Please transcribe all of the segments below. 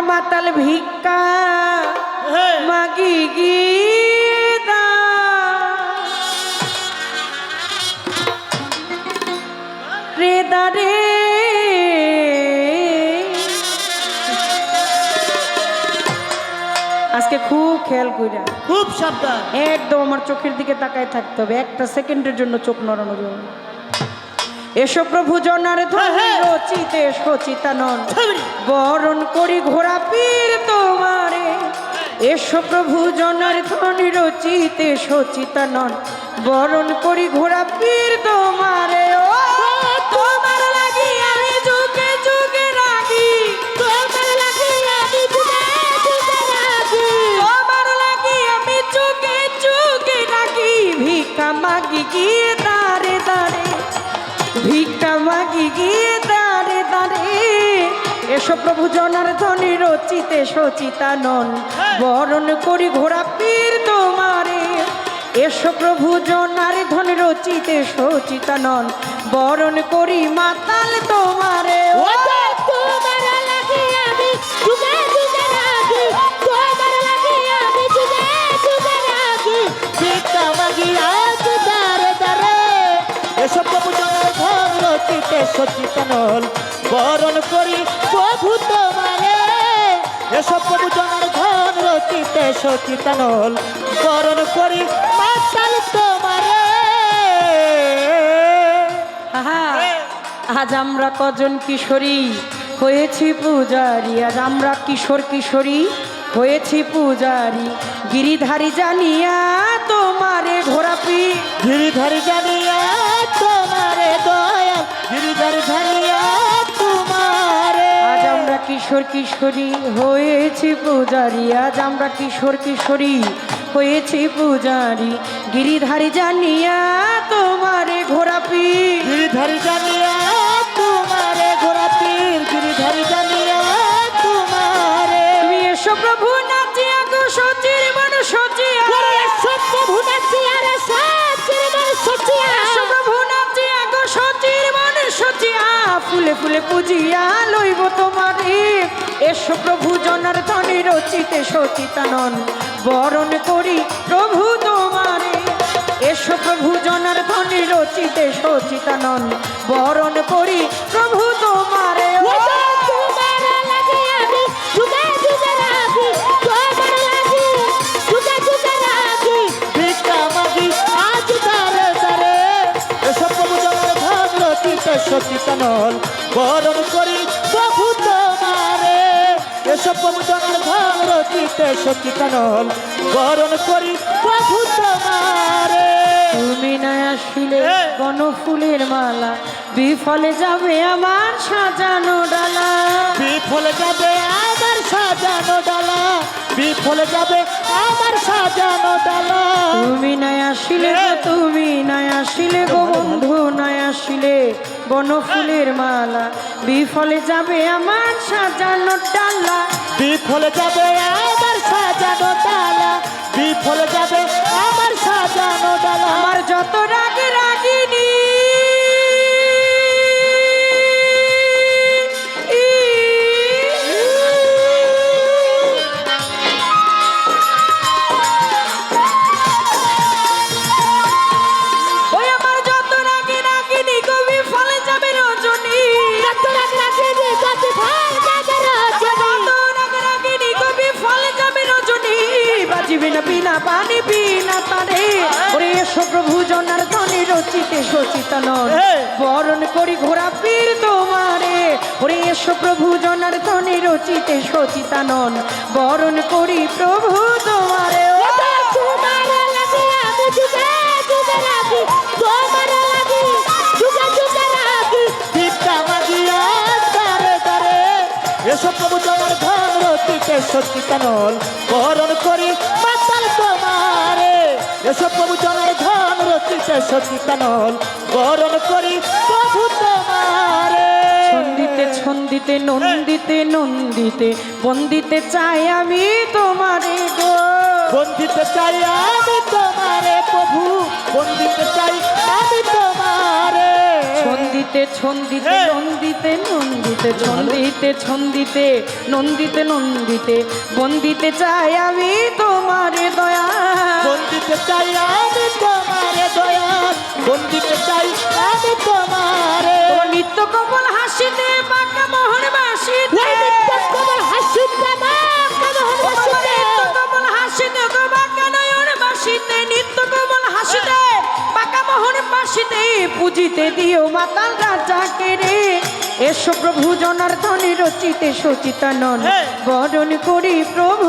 মাতাল ভিক্ষা হ্যাঁ। মাগি গীতা। রে আজকে খুব খেয়াল কইরা। খুব সাবধান। একদম আমার চোখের দিকে তাকায় থাকতে হবে। একটা সেকেন্ডের জন্য চোখ নড়ানো যাবে। এসো প্রভু জনার হ্যাঁ, হ্যাঁ। রচিতে সচিতানন বরণ করি ঘোড়া পীর তোমারে। এসো প্রভু জনার ধ্বনি রচিতে সচিতানন বরণ করি ঘোড়া পীর তোমারে। ও তোমার লাগি আমি যুগে যুগে রাগি। তোমার লাগি আমি যুগে যুগে রাগি। তোমার লাগি আমি যুগে যুগে রাগি। ভিক্ষা মাগি গিয়ে ভিক্ষা মাগি গিয়ে দাঁড়ে দাঁড়ে। এসো প্রভু জনার ধনী রচিতে সচিতানন বরণ করি ঘোড়া পীর তোমারে। এসো প্রভু জনার ধনী রচিতে সচিতানন বরণ করি মাতাল তোমার। রচিতে সচিতনল বরণ করি প্রভু তোমারে। এসব প্রভু জনের ঘর রচিতে সচিতনল বরণ করি মাতাল তোমারে। আজ আমরা কজন কিশোরী হয়েছি পূজারি। আজ আমরা কিশোর কিশোরী হয়েছি পূজারি। গিরিধারী জানিয়া তোমারে ঘোরাপি গিরিধারি জানিয়া গিরিধারি ধরিয়া তোমারে। আজ আমরা কিশোর কিশোরী হয়েছি পূজারি। আজ আমরা কিশোর কিশোরী হয়েছি পূজারি। গিরিধারী জানিয়া ফুলে পুজিয়া লইব তোমারে। এসো প্রভু জনার ধনে রচিতে সচিতানন, বরণ করি প্রভু তোমারে। এসো প্রভু জনার ধনে রচিতে সচিতানন, বরণ করি প্রভু তোমার। রচিতে সচিতনল বরণ করি প্রভু তোমারে। এসব প্রভু জনের ধন রচিতে সচিতনল বরণ করি প্রভু তোমারে। তুমি না আসলে! বন ফুলের মালা বিফলে যাবে আমার সাজানো ডালা। বিফলে যাবে আমার সাজানো ডালা বিফলে যাবে আমার সাজানো ডালা। তুমি নাই আসিলে তুমি নাই আসিলে গো বন্ধু নাই আসিলে বন ফুলের মালা। বিফলে যাবে আমার সাজানো ডালা। বিফলে যাবে আমার সাজানো ডালা। বিফলে যাবে আমার সাজানো ডালা। আমার যত রাগে রাগিনী পানি বিনা তারে ওরে এসো প্রভু জনার ধনে রচিতে সচিতনন হে! বরণ করি ঘোড়া পীর তোমারে। ওরে এসো প্রভু জনার ধনে রচিতে সচিতানন বরণ করি প্রভু তোমারে। তোমার তোমার এসব প্রভু জনের ধন রচিতে সচিতনল বরণ করি মাতাল তোমারে এসব প্রভু জনের ধন রচিতে সচিতনল। বরণ করি প্রভু তোমারে। ছন্দিতে ছন্দিতে নন্দিতে নন্দিতে বন্দিতে চাই আমি তোমারে গো। বন্দিতে চাই আমি তোমারে প্রভু। বন্দিতে চাই আমি তোমারে। ছন্দিতে ছন্দিতে নন্দিতে নন্দিতে ছন্দিতে ছন্দিতে ছন্দিতে নন্দিতে নন্দিতে বন্দিতে চাই আমি তোমার দয়া। বন্দিতে চাই আমি তোমারে দয়া বন্দিতে চাই আমি তোমারে। নিত্য কমল হাসিতে বাঁকা মোহন বাসিতে ওই নিত্যম কমল হাসিতে মা কামহন তোমার হাসিতে নিত্য কমল হাসিতে গো বাঁকা নয়ন বাসিতে নিত্য কমল হাসিতে বাঁকা মোহন বাসিতে পুজিতে দিও মাতাল রাজাকে রে। এসো প্রভু জনার্দনে রচিতে সচিতানন। বরণ করি প্রভু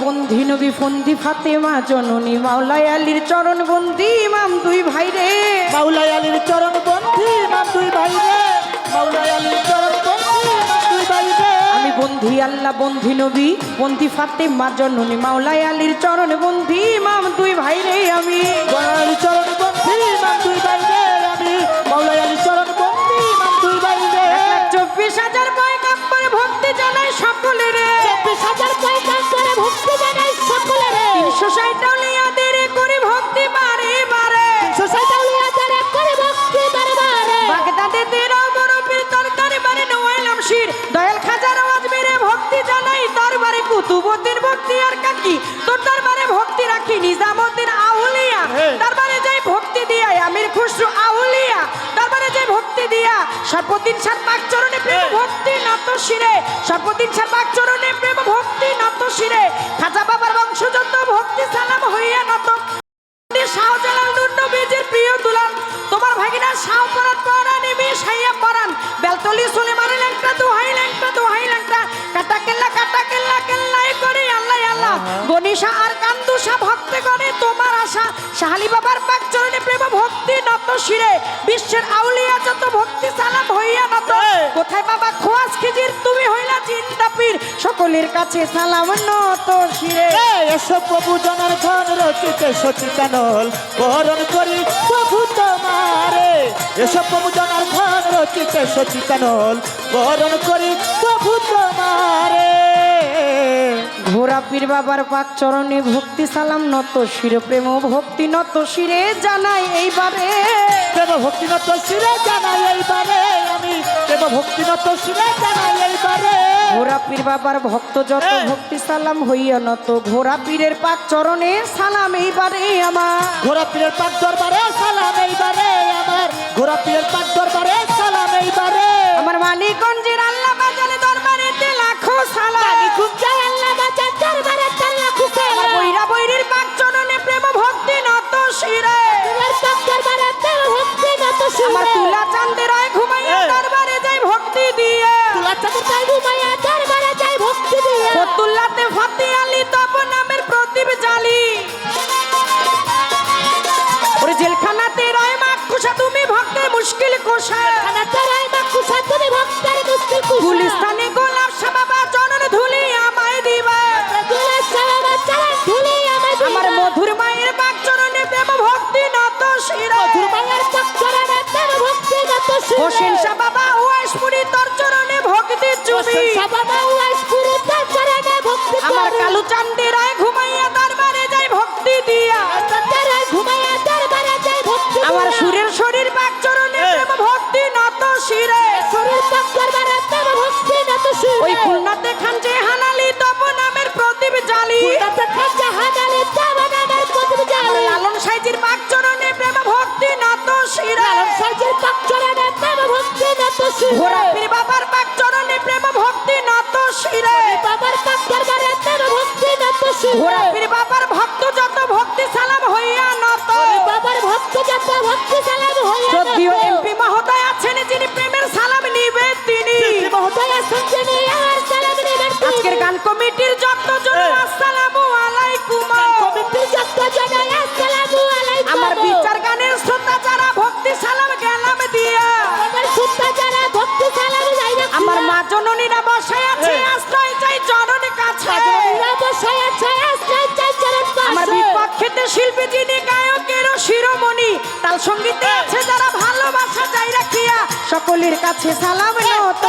বন্ধি নবী ফন্দি ফাতেমা জননী মাওলাই আলীর চরণ বন্দি ইমাম দুই ভাই রে মাওলাই আলীর চরণ বন্ধি নাম দুই ভাই রে মাওলাই আলীর চরণ বন্ধি নাম দুই ভাই রে আমি বন্ধি আল্লাহ বন্ধি নবী বন্ধি ফাতেমা জননী মাওলাই আলীর চরণ বন্ধি ইমাম দুই ভাই রে আমি। মাওলাই চরণ বন্ধি নাম দুই ভাই রে আমি। মাওলাই আলীর চরণ বন্ধি নাম দুই ভাই রে এক লাখ চব্বিশ হাজার পয়গাম্বর ভক্তি জানাই সকলে রে চব্বিশ হাজার পয়গাম করে ভক্তি জানাই সকলের। তিনশো করে ভক্তি বারে বারে সোসাইটি উলিয়াদের করে ভক্তি বারবারে বাগদাদে তেরো বরফের তরকারি বারে নোয়াইলাম শির দয়াল খাজার আওয়াজ মেরে ভক্তি জানাই দরবারে কুতুবুদ্দিন ভক্তি আর কাকি। তোর দরবারে ভক্তি রাখি নিজামুদ্দিন আউলিয়া। দরবারে যাই ভক্তি দিয়া আমির খুশরু আউলিয়া। দরবারে যাই ভক্তি দিয়া সর্বদিন সার পাক চরণে প্রেম। ভক্তি নত শিরে। সর্বদিন সার পাক চরণে প্রেম ভক্তি খাজা বাবার বংশ যত ভক্তি সালাম হইয়া নত শাহজালাল নুন্ড বীজের প্রিয় দুলাল তোমার ভাগিনা শাহ পরাত পরা নেমে সাইয়া পরান বেলতলি সুলেমানে ল্যাংটা দোহাই ল্যাংটা দোহাই ল্যাংটা। কাটা কেল্লা কাটা কেল্লা কেল্লাই করে আল্লাহ। আল্লাহ গনিশা আর কান্দুষা ভক্তে করে তোমার আশা। শাহালি বাবার পাক চরণে প্রেম ভক্তি নত শিরে। বিশ্বের আউলিয়া যত ভক্তি সালাম হইয়া নত। কোথায় বাবা পীর সকলের কাছে সালাম নত শিরে। এসব প্রভু জনার ধন রচিতে সচিতানল বরণ করি প্রভু তোমারে। এসব প্রভু জনার ধন রচিতে সচিতানল বরণ করি প্রভু তোমারে। ঘোড়া পীর বাবার পাক চরণে ভক্তি সালাম নত শিরে প্রেম ভক্তি নত শিরে জানাই এইবারে। প্রেম ভক্তিনত শিরে জানাই এইবারে আমি প্রেম ভক্তিনত শিরে জানাই ঘোড়া পীর বাবার ভক্ত যত। ভক্তি সালাম হইয়া নত ঘোড়া পীরের পাক চরণে সালাম এইবারে আমার। ঘোরা পীরের পাক দরবারে সালাম এইবারে আমার। ঘোরা পীরের পাক দরবারে সালাম এইবারে আমার মানিকগঞ্জের আল্লাহ বাজারে দরবারেতে লাখো সালাম। গুঞ্জায় শিরা মায়ের পাক চড়াই ভক্তি নত সুরে হোসেন শাহ বাবা ওয়াইশপুরি তোর চরণে ভক্তি চুবি বাবা ওয়াইস পুরো চরণে ভক্তি আমার। কালু চান্দি রায় আজকের গান কমিটির যত জন আসসালামু আলাইকুম। কমিটির যত জন আসসালামু আলাইকুম। আমার বিচার গানের শ্রোতা যারা ভক্তি সালাম গেলাম দিয়া। আমার সুত্তা যারা ভক্তি সালাম যাইবে জননীরা বসায় আছে আশ্রয় চাই চরণ কাছে। রাজনীরা বসায় আছে আশ্রয় চাই চরণ আমার বিপক্ষেতে শিল্পী যিনি গায়কেরও শিরোমণি তাল সঙ্গীতে আছে সকলের কাছে সালাম নত।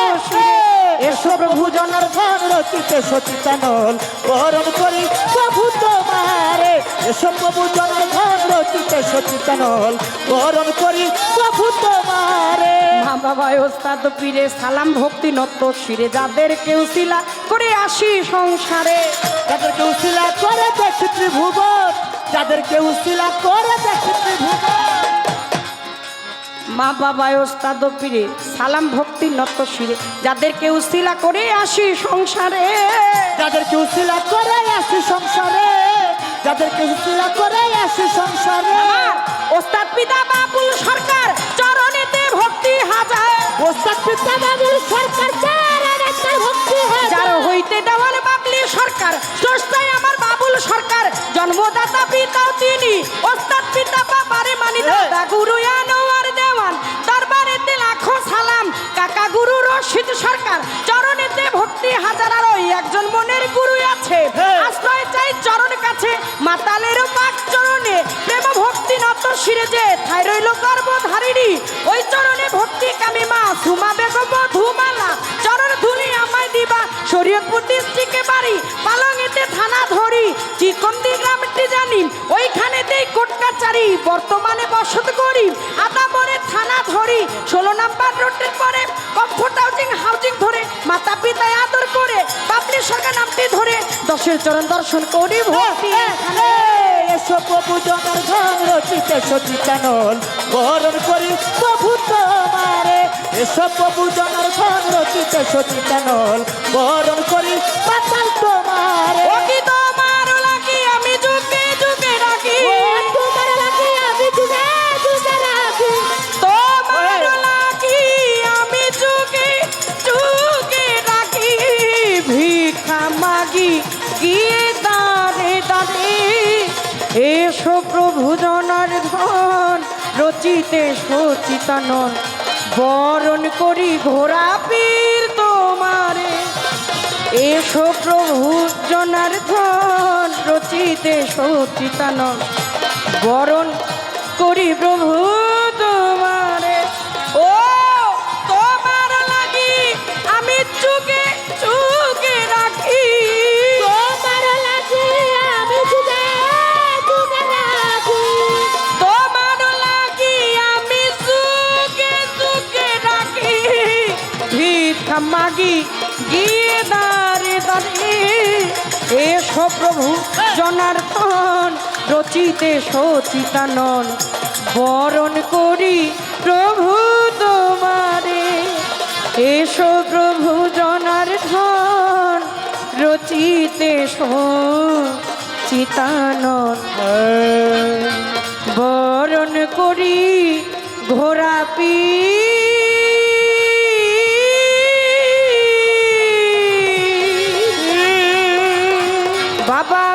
এসো প্রভু জনার্দন রচিতে সচিতানল বরণ করি প্রভু তোমারে। এসো প্রভু জনার্দন রচিতে সচিতানল বরণ করি প্রভু তোমারে। মা বাবা ওস্তাদ পীরে সালাম ভক্তি নত শিরে। যাদের কেউ শিলা করে আসি সংসারে। যাদেরকে উশিলা করে দেখি ত্রিভুবন। যাদেরকে উশিলা করে দেখি ত্রিভুবন। মা বাবা ওস্তাদ পীরে সালাম ভক্তি নত শিরে। যাদের কেউ শিলা করে আসি সংসারে যাদেরকে উশিলা করে আসি সংসারে যাদেরকে উশিলা করে আসি সংসারে। ওস্তাদ পিতা বাবুল সরকার চরণেতে ভক্তি হাজার। ওস্তাদ পিতা বাবুল সরকার একটা ভক্তি হাজার। যার হইতে দেওয়ার বাবলি সরকার স্রষ্টাই আমার বাবুল সরকার। জন্মদাতা পিতাও তিনি ওস্তাদ পিতা বাবারে মানি দাদা গুরু দেওয়ান দরবারেতে লাখো সালাম। কাকা গুরু রশিদ সরকার চরণেতে ভক্তি হাজার ওই একজন মনের গুরু আছে হ্যাঁ। আশ্রয় চাই চরণ কাছে। মাতালেরও পাক চরণে প্রেম ভক্তি নত শিরে যে। থাই রইল গর্ভধারিণী ওই চরণে ভক্তি কামিমা সুমা বেগম ধুমালা চরণ ধুলি শরীয়তপুর ডিস্ট্রিক্টে বাড়ি পালংয়েতে থানা ধরি চিকন্দি গ্রামটি জানি ওইখানেতেই বর্তমানে বসত করি আদাবরে থানা ধরি ষোলো নাম্বার রোডের পরে কমফোর্ট হাউজিং হাউজিং ধরে মাতা পিতায় আদর করে বাবলি সরকার নামটি ধরে দশের চরণ দর্শন করি ভক্তি। এসো প্রভু জনার্দন রচিতে সচিতানল বরণ করি প্রভু তোমারে। এসো প্রভু জনার্দন রচিতে সচিতানল বরণ করি পাতাল তোমারে। তোমার লাগি? আমি যুগে যুগে রাখি। তোমার লাগে আমি যুগে যুগে রাখি। তোমার লাগি আমি যুগে যুগে রাখি। ভিক্ষা মাগি গিয়ে দাঁড়ে দাঁড়ে এসো প্রভু জনার ধন রচিতে সচিতানন বরণ করি ঘোড়া পীর তোমারে। এসো প্রভু জনার্দন রচিতে সচিতানন বরণ করি প্রভু মাগি, গিয়ে দাঁড়ে দাঁড়ে এসো প্রভু, জনার্দন, রচিতে সচিতানন। বরণ করি প্রভু তোমারে। এসো প্রভু, জনার্দন, রচিতে সচিতানন। বরণ করি ঘোড়া পি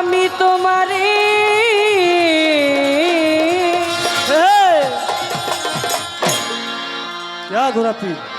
আমি তোমারে क्या घोड़ा पीर